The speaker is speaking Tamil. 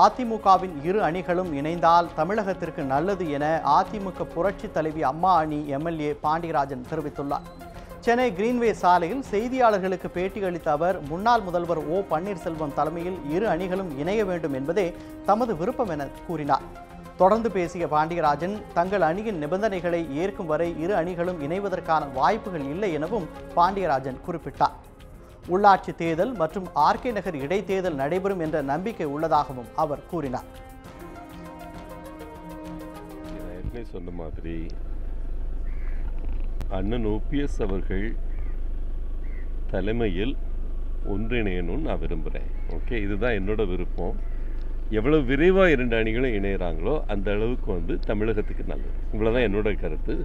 அதிமுகவின் இரு அணிகளும் இணைந்தால் தமிழகத்திற்கு நல்லது என அதிமுக புரட்சி தலைவி அம்மா அணி எம்எல்ஏ பாண்டியராஜன் தெரிவித்துள்ளார். சென்னை கிரீன்வே சாலையில் செய்தியாளர்களுக்கு பேட்டியளித்த அவர் முன்னாள் முதல்வர் ஓ பன்னீர்செல்வம் தலைமையில் இரு அணிகளும் இணைய வேண்டும் என்பதே தமது விருப்பம் என கூறினார். தொடர்ந்து பேசிய பாண்டியராஜன் தங்கள் அணியின் நிபந்தனைகளை ஏற்கும் வரை இரு அணிகளும் இணைவதற்கான வாய்ப்புகள் இல்லை எனவும் பாண்டியராஜன் குறிப்பிட்டார். உள்ளாட்சி தேர்தல் மற்றும் ஆர்கே நகர் இடைத்தேர்தல் நடைபெறும் என்ற நம்பிக்கை உள்ளதாகவும் அவர் கூறினார். சொன்ன மாதிரி அண்ணன் ஓபிஎஸ் அவர்கள் தலைமையில் ஒன்றிணையணும்னு நான் விரும்புகிறேன் ஓகே இதுதான் என்னோட விருப்பம். எவ்வளோ விரைவாக இரண்டு அணிகளும் இணையிறாங்களோ அந்த அளவுக்கு வந்து தமிழகத்துக்கு நல்லது. இவ்வளோதான் என்னோட கருத்து.